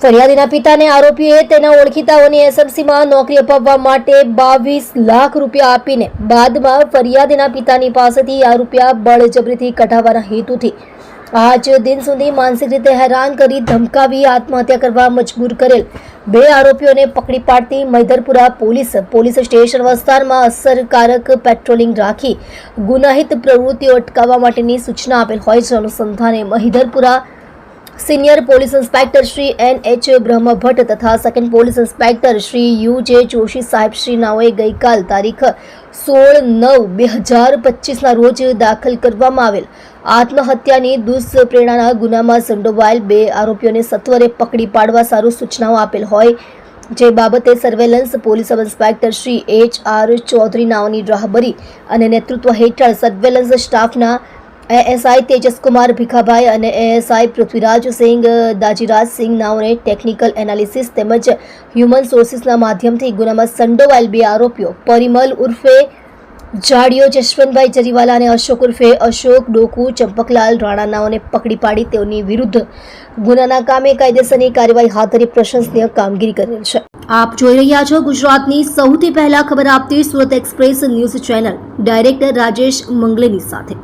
ફરિયાદીના પિતાને આરોપીએ તેના ઓળખીતાઓની એસએમસીમાં નોકરી અપાવવા માટે બાવીસ લાખ રૂપિયા આપીને બાદમાં ફરિયાદીના પિતાની પાસેથી આ રૂપિયા બળજબરીથી કઢાવવાના હેતુથી આજ દિન સુધી માનસિક રીતે હેરાન કરી ધમકાવી, આત્મહત્યા કરવા મજબૂર કરેલ બે આરોપીઓને પકડી પાડતી મૈદરપુરા પોલીસ પોલીસ સ્ટેશન વિસ્તારમાં અસરકારક પેટ્રોલિંગ રાખી ગુનાહિત પ્રવૃત્તિઓ અટકાવવા માટેની સૂચના આપેલ હોય છે. અનુસંધાને Mahidharpura senior police inspector Shri N H Brahmbhatt તથા second police inspector Shri U J Joshi સાહેબ શ્રી નાઓએ ગઈકાલ તારીખ સોળ નવ બે હજાર પચીસના રોજ દાખલ કરવામાં આવેલ આત્મહત્યાની દુષ્પ્રેરણાના ગુનામાં સંડોવાયેલ બે આરોપીઓને સત્વરે પકડી પાડવા સારું સૂચનાઓ આપેલ હોય જે બાબતે surveillance police sub inspector Shri H R Chaudhary નાઓની રાહબરી અને નેતૃત્વ હેઠળ સર્વેલન્સ સ્ટાફના એએસઆઈ તેજસકુમાર ભીખાભાઈ અને એએસઆઈ પૃથ્વીરાજ સિંઘ દાજીરાજ સિંઘ નાઓને ટેકનિકલ એનાલિસિસ તેમજ હ્યુમન સોર્સિસના માધ્યમથી ગુનામાં સંડોવાયેલ બે આરોપીઓ, પરિમલ ઉર્ફે જાડિયો જશવંતભાઈ જરીવાલા અને અશોક ઉર્ફે અશોક ડોકુ ચંપકલાલ રાણા નાઓને પકડી પાડી તેઓની વિરુદ્ધ ગુનાના કામે કાયદેસરની કાર્યવાહી હાથ ધરી પ્રશંસનીય કામગીરી કરેલ છે. આપ જોઈ રહ્યા છો ગુજરાતની સૌથી પહેલા ખબર આપતી Surat express news channel, director Rajesh મંગલેની સાથે.